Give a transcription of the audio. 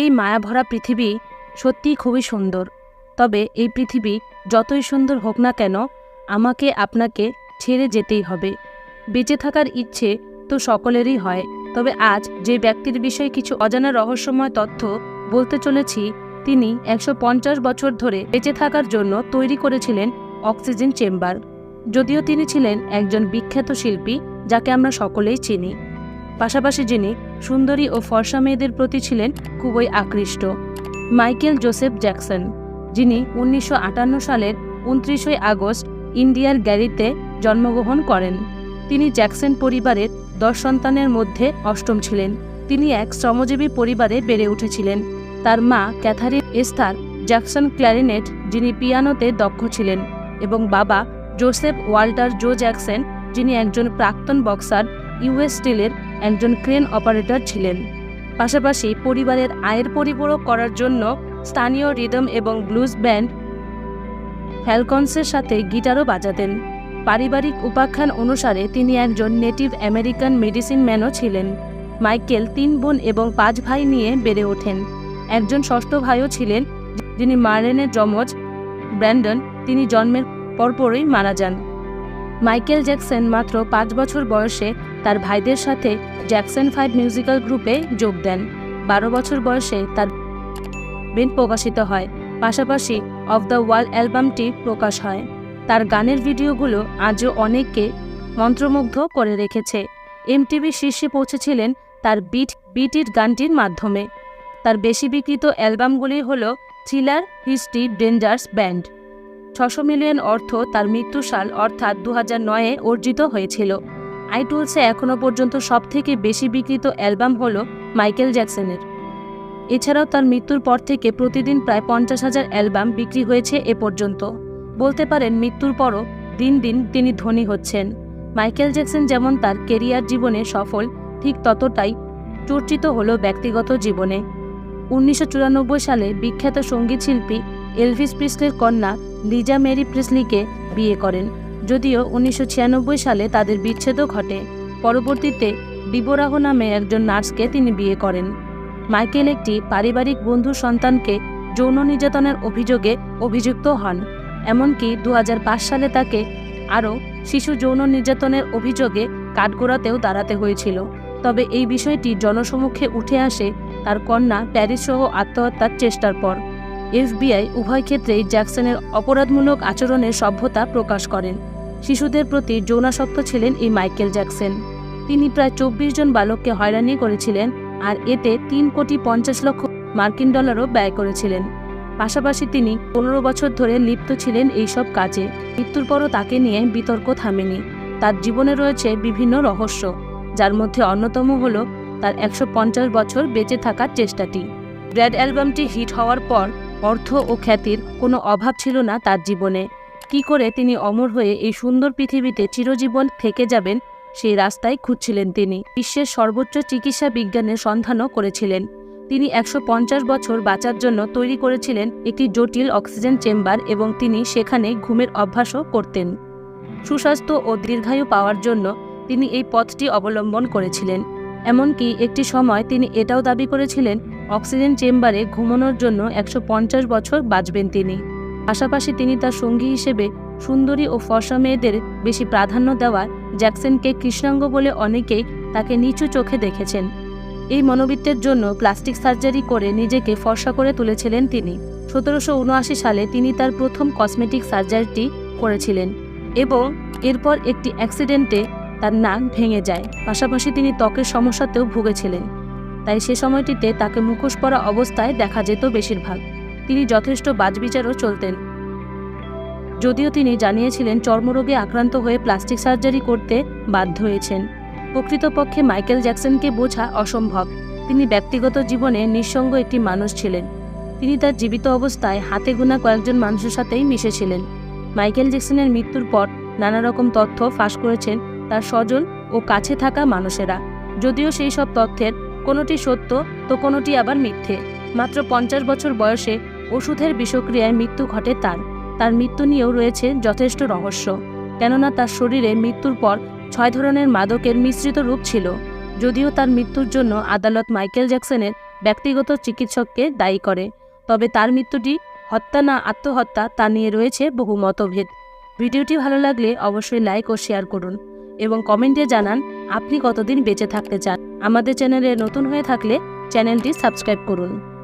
এই মায়াভরা পৃথিবী সত্যিই খুবই সুন্দর। তবে এই পৃথিবী যতই সুন্দর হোক না কেন, আমাকে আপনাকে ছেড়ে যেতেই হবে। বেঁচে থাকার ইচ্ছে তো সকলেরই হয়। তবে আজ যে ব্যক্তির বিষয়ে কিছু অজানা রহস্যময় তথ্য বলতে চলেছি, তিনি একশো পঞ্চাশ বছর ধরে বেঁচে থাকার জন্য তৈরি করেছিলেন অক্সিজেন চেম্বার। যদিও তিনি ছিলেন একজন বিখ্যাত শিল্পী, যাকে আমরা সকলেই চিনি। পাশাপাশি যিনি সুন্দরী ও ফর্সা মেয়েদের প্রতি ছিলেন খুবই আকৃষ্ট। মাইকেল জোসেফ জ্যাকসন, যিনি উনিশশো আটান্ন সালের উনত্রিশে আগস্ট ইন্ডিয়ার গ্যারিতে জন্মগ্রহণ করেন। তিনি জ্যাকসন পরিবারের দশ সন্তানের মধ্যে অষ্টম ছিলেন। তিনি এক শ্রমজীবী পরিবারে বেড়ে উঠেছিলেন। তার মা ক্যাথারিন এস্থার জ্যাকসন ক্ল্যারিনেট, যিনি পিয়ানোতে দক্ষ ছিলেন, এবং বাবা জোসেফ ওয়াল্টার জো জ্যাকসন, যিনি একজন প্রাক্তন বক্সার ইউএস স্টিলের একজন ক্রেন অপারেটর ছিলেন। পাশাপাশি পরিবারের আয়ের পরিপূরক করার জন্য স্থানীয় রিদম এবং ব্লুজ ব্যান্ড ফ্যালকনসের সাথে গিটারও বাজাতেন। পারিবারিক উপাখ্যান অনুসারে তিনি একজন নেটিভ আমেরিকান মেডিসিন ম্যানও ছিলেন। মাইকেল, তিন বোন এবং পাঁচ ভাই নিয়ে বেড়ে ওঠেন। একজন ষষ্ঠ ভাইও ছিলেন, যিনি মার্লেনের যমজ ব্র্যান্ডন। তিনি জন্মের পরপরই মারা যান। মাইকেল জ্যাকসন মাত্র পাঁচ বছর বয়সে তার ভাইদের সাথে জ্যাকসন ফাইভ মিউজিক্যাল গ্রুপে যোগ দেন। বারো বছর বয়সে তার বেন প্রকাশিত হয়। পাশাপাশি অফ দ্য ওয়ার্ল্ড অ্যালবামটি প্রকাশ হয়। তার গানের ভিডিওগুলো আজও অনেককে মন্ত্রমুগ্ধ করে রেখেছে। এমটিভি শীর্ষে পৌঁছেছিলেন তার বিট, বিটির গানটির মাধ্যমে। তার বেশি বিক্রিত অ্যালবামগুলি হল থ্রিলার, হিস্ট্রি, ডেঞ্জার্স ব্যান্ড। ছশো মিলিয়ন অর্থ তার মৃত্যু সাল অর্থাৎ দু নয়ে অর্জিত হয়েছিল। আইটুলসে এখনও পর্যন্ত সবথেকে বেশি বিক্রিত অ্যালবাম হল মাইকেল জ্যাকসনের। এছাড়াও তার মৃত্যুর পর থেকে প্রতিদিন প্রায় পঞ্চাশ হাজার অ্যালবাম বিক্রি হয়েছে এ পর্যন্ত। বলতে পারেন মৃত্যুর পরও দিন দিন তিনি ধনী হচ্ছেন। মাইকেল জ্যাকসন যেমন তার কেরিয়ার জীবনে সফল, ঠিক ততটাই চর্চিত হলো ব্যক্তিগত জীবনে। উনিশশো চুরানব্বই সালে বিখ্যাত সংগীত শিল্পী এলভিস প্রিসলের কন্যা লিজা মেরি প্রিসলিকে বিয়ে করেন, যদিও উনিশশো ছিয়ানব্বই সালে তাদের বিচ্ছেদও ঘটে। পরবর্তীতে ডিবোরাহ নামে একজন নার্সকে তিনি বিয়ে করেন। মাইকেল একটি পারিবারিক বন্ধু সন্তানকে যৌন নির্যাতনের অভিযোগে অভিযুক্ত হন, এমনকি দু হাজার পাঁচ সালে তাকে আরও শিশু যৌন নির্যাতনের অভিযোগে কাঠগোড়াতেও দাঁড়াতে হয়েছিল। তবে এই বিষয়টি জনসমক্ষে উঠে আসে তার কন্যা প্যারিস সহ আত্মহত্যার চেষ্টার পর। এফবিআই উভয় ক্ষেত্রেই জ্যাকসনের অপরাধমূলক আচরণের সভ্যতা প্রকাশ করেন। শিশুদের প্রতি যৌনাসক্ত ছিলেন এই মাইকেল জ্যাকসন। তিনি প্রায় চব্বিশ জন বালককে হয়রানি করেছিলেন আর এতে তিন কোটি পঞ্চাশ লক্ষ মার্কিন ডলারও ব্যয় করেছিলেন। পাশাপাশি তিনি পনেরো বছর ধরে লিপ্ত ছিলেন এইসব কাজে। মৃত্যুর পরও তাকে নিয়ে বিতর্ক থামেনি। তার জীবনে রয়েছে বিভিন্ন রহস্য, যার মধ্যে অন্যতম হল তার একশো পঞ্চাশ বছর বেঁচে থাকার চেষ্টাটি। ব্র্যাড অ্যালবামটি হিট হওয়ার পর অর্থ ও খ্যাতির কোনো অভাব ছিল না তার জীবনে। কি করে তিনি অমর হয়ে এই সুন্দর পৃথিবীতে চিরজীবন থেকে যাবেন, সেই রাস্তায় খুঁজছিলেন তিনি। বিশ্বের সর্বোচ্চ চিকিৎসা বিজ্ঞানের সন্ধানও করেছিলেন। তিনি একশো পঞ্চাশ বছর বাঁচার জন্য তৈরি করেছিলেন একটি জটিল অক্সিজেন চেম্বার এবং তিনি সেখানে ঘুমের অভ্যাসও করতেন। সুস্বাস্থ্য ও দীর্ঘায়ু পাওয়ার জন্য তিনি এই পথটি অবলম্বন করেছিলেন। এমনকি একটি সময় তিনি এটাও দাবি করেছিলেন অক্সিজেন চেম্বারে ঘুমানোর জন্য একশো পঞ্চাশ বছর বাঁচবেন তিনি। পাশাপাশি তিনি তার সঙ্গী হিসেবে সুন্দরী ও ফর্সা মেয়েদের বেশি প্রাধান্য দেওয়ায় জ্যাকসনকে কৃষ্ণাঙ্গ বলে অনেকেই তাকে নিচু চোখে দেখেছেন। এই মনোবৃত্তের জন্য প্লাস্টিক সার্জারি করে নিজেকে ফর্সা করে তুলেছিলেন তিনি। সতেরোশো উনআশি সালে তিনি তার প্রথম কসমেটিক সার্জারিটি করেছিলেন এবং এরপর একটি অ্যাক্সিডেন্টে তার নাক ভেঙে যায়। পাশাপাশি তিনি ত্বকের সমস্যাতেও ভুগেছিলেন। তাই সে সময়টিতে তাকে মুখোশ পরা অবস্থায় দেখা যেত বেশিরভাগ। তিনি যথেষ্ট বাজবিচারও চলতেন। যদিও তিনি জানিয়েছিলেন চর্মরোগে আক্রান্ত হয়ে প্লাস্টিক সার্জারি করতে বাধ্য হয়েছেন। প্রকৃতপক্ষে মাইকেল জ্যাকসনকে বোঝা অসম্ভব। তিনি ব্যক্তিগত জীবনে নিঃসঙ্গ একটি মানুষ ছিলেন। তিনি তার জীবিত অবস্থায় হাতে গোনা কয়েকজন মানুষের সাথেই মিশেছিলেন। মাইকেল জ্যাকসনের মৃত্যুর পর নানা রকম তথ্য ফাঁস করেছেন তার স্বজন ও কাছে থাকা মানুষেরা। যদিও সেই সব তথ্যের কোনোটি সত্য তো কোনোটি আবার মিথ্যে। মাত্র পঞ্চাশ বছর বয়সে ওষুধের বিষক্রিয়ায় মৃত্যু ঘটে তার। তার মৃত্যু নিয়েও রয়েছে যথেষ্ট রহস্য, কেননা তার শরীরে মৃত্যুর পর ছয় ধরনের মাদকের মিশ্রিত রূপ ছিল, যদিও তার মৃত্যুর জন্য আদালত মাইকেল জ্যাকসনের ব্যক্তিগত চিকিৎসককে দায়ী করে। তবে তার মৃত্যুটি হত্যা না আত্মহত্যা তা নিয়ে রয়েছে বহু মতভেদ। ভিডিওটি ভালো লাগলে অবশ্যই লাইক ও শেয়ার করুন। এবং কমেন্টে জানান, আপনি কতদিন বেঁচে থাকতে চান? আমাদের চ্যানেলে নতুন হয়ে থাকলে চ্যানেলটি সাবস্ক্রাইব করুন।